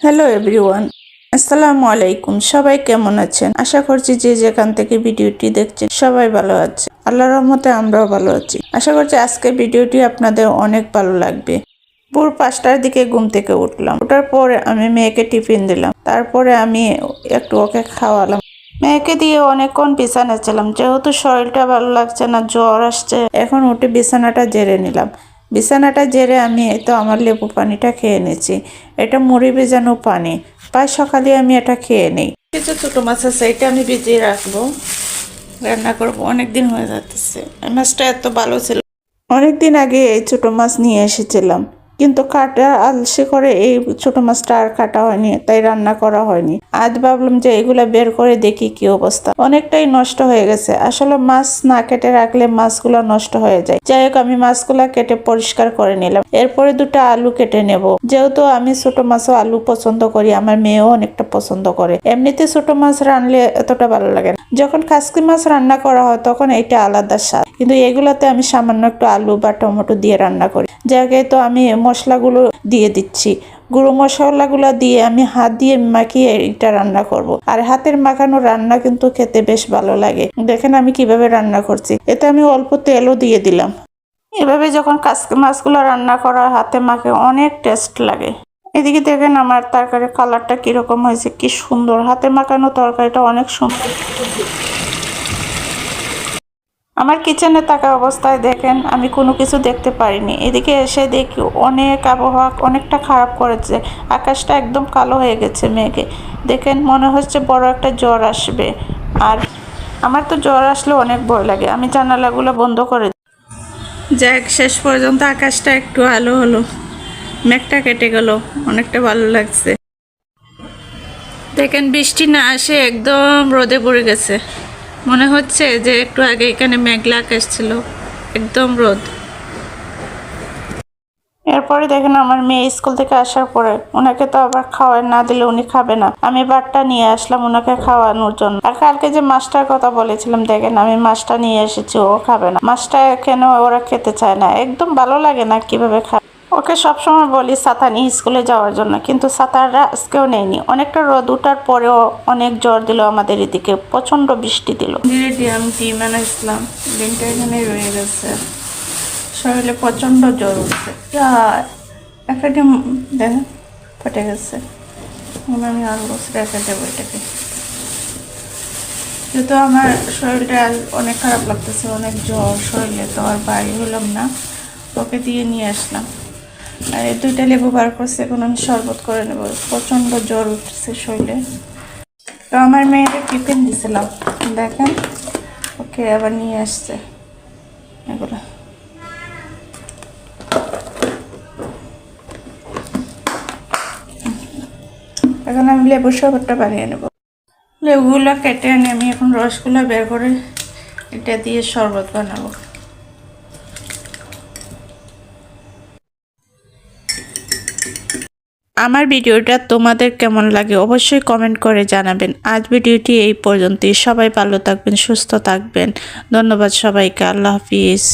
Hello everyone আসসালামু আলাইকুম সবাই কেমন আছেন? আশা করছি যে যেখান থেকে ভিডিওটি দেখছেন, সবাই ভালো আছে আল্লাহর রহমতে আমরাও ভালো আছি। আশা করছি আজকে ভিডিওটি আপনাদের অনেক ভালো লাগবে। ভোর পাঁচটার দিকে ঘুম থেকে উঠলাম। ওঠার পরে আমি মেয়েকে টিফিন দিলাম। তারপরে আমি একটু ওকে খাওয়ালাম। মেয়েকে দিয়ে অনেকক্ষণ বিছানা ছিলাম। যেহেতু শরীরটা ভালো লাগছে না, জ্বর আসছে, এখন উঠে বিছানাটা জেরে নিলাম। বিছানাটা জেরে আমি তো আমার লেবু পানিটা খেয়ে নিয়েছি। এটা মুড়ি ভেজানো পানি। প্রায় সকালে আমি এটা খেয়ে নিই। কিছু ছোটো মাছ আছে, এটা আমি ভিজিয়ে রাখব। রান্না করব। অনেক দিন হয়ে যাচ্ছে এই মাছটা এত ভালো ছিল। অনেকদিন আগে এই ছোটো মাছ নিয়ে এসেছিলাম। কিন্তু কাটা আলসে করে এই ছোট মাছটা আর কাটা হয়নি, তাই রান্না করা হয়নি। আজ ভাবলাম যে এগুলা বের করে দেখি কি অবস্থা। অনেকটাই নষ্ট হয়ে গেছে। আসলে মাছ না কেটে রাখলে মাছগুলো নষ্ট হয়ে যায়। যাই হোক, আমি মাছগুলা কেটে পরিষ্কার করে নিলাম। এরপরে দুটো আলু কেটে নেব। যেহেতু আমি ছোট মাছও আলু পছন্দ করি, আমার মেয়েও অনেকটা পছন্দ করে। এমনিতে ছোট মাছ রানলে এতটা ভালো লাগে না। যখন খাসকি মাছ রান্না করা হয়, তখন এটা আলাদা স্বাদ। কিন্তু এগুলাতে আমি সামান্য একটু আলু বা টমেটো দিয়ে রান্না করি। জায়গায় তো আমি মশলাগুলো দিয়ে দিচ্ছি। গুঁড়ো মশলাগুলো দিয়ে আমি হাত দিয়ে মাখিয়ে এটা রান্না করব। আর হাতের মাখানো রান্না কিন্তু খেতে বেশ ভালো লাগে। দেখেন আমি কীভাবে রান্না করছি। এতে আমি অল্প তেলও দিয়ে দিলাম। এভাবে যখন কাসকি মাছগুলো রান্না করা হাতে মাখে অনেক টেস্ট লাগে। এদিকে দেখেন আমার তরকারির কালারটা কীরকম হয়েছে, কি সুন্দর। হাতে মাখানো তরকারিটা অনেক সুন্দর। আমার কিচেনে থাকা অবস্থায় দেখেন, আমি কোনো কিছু দেখতে পারিনি। এদিকে এসে দেখি অনেক আবহাওয়া অনেকটা খারাপ করেছে। আকাশটা একদম কালো হয়ে গেছে মেঘে। দেখেন, মনে হচ্ছে বড় একটা জ্বর আসবে। আর আমার তো জ্বর আসলে অনেক ভয় লাগে। আমি জানালাগুলো বন্ধ করে। যাক, শেষ পর্যন্ত আকাশটা একটু আলো হলো। মেঘটা কেটে গেল। অনেকটা ভালো লাগছে। দেখেন, বৃষ্টি না আসে একদম রোদে পড়ে গেছে। মনে হচ্ছে যে একটু আগে এখানে মেঘলা আকাশ ছিল। একদম রোদ। এরপরে দেখেন আমার মেয়ে স্কুল থেকে আসার পরে, ওনাকে তো আবার খাওয়ার না দিলে উনি খাবে না। আমি বারটা নিয়ে আসলাম ওনাকে খাওয়ানোর জন্য। আর কালকে যে মাছটার কথা বলেছিলাম, দেখেন আমি মাছটা নিয়ে এসেছি, ও খাবে না। মাছটা কেন ওরা খেতে চায় না? একদম ভালো লাগে না কীভাবে খাবে ওকে সবসময় বলি ছাতা নিয়ে স্কুলে যাওয়ার জন্য। কিন্তু ছাতারা আজকেও নেয়নি। অনেকটা রোদ উঠার পরেও অনেক জ্বর দিল আমাদের এদিকে। প্রচণ্ড বৃষ্টি দিল। আমি ডিম আনাইছিলাম ডিমটা এখানে রয়ে গেছে। শরীরে প্রচণ্ড জ্বর উঠছে। একটা ডিম দেখেন ফেটে গেছে। আমি আরও বছর রেখে দেবো যেহেতু আমার শরীরটা অনেক খারাপ লাগতেছে, অনেক জ্বর, শরীরে তো আর বাড়ি হলাম না। ওকে দিয়ে নিয়ে আসলাম। আর এই দুইটা লেবু বার করছে, এখন আমি শরবত করে নেব। প্রচণ্ড জ্বর উঠছে শরীরে। তো আমার মেয়েকে টিফিন দিছিলাম, দেখেন। ওকে আবার নিয়ে আসছে এগুলো। এখন আমি লেবুর শরবতটা বানিয়ে নেব। লেবুগুলো কেটে আনি আমি এখন রসগুলো বের করে এটা দিয়ে শরবত বানাবো। আমার ভিডিওটা তোমাদের কেমন লাগে অবশ্যই কমেন্ট করে জানাবেন। আজ ভিডিওটি এই পর্যন্তই। সবাই ভালো থাকবেন, সুস্থ থাকবেন। ধন্যবাদ সবাইকে। আল্লাহ হাফিজ।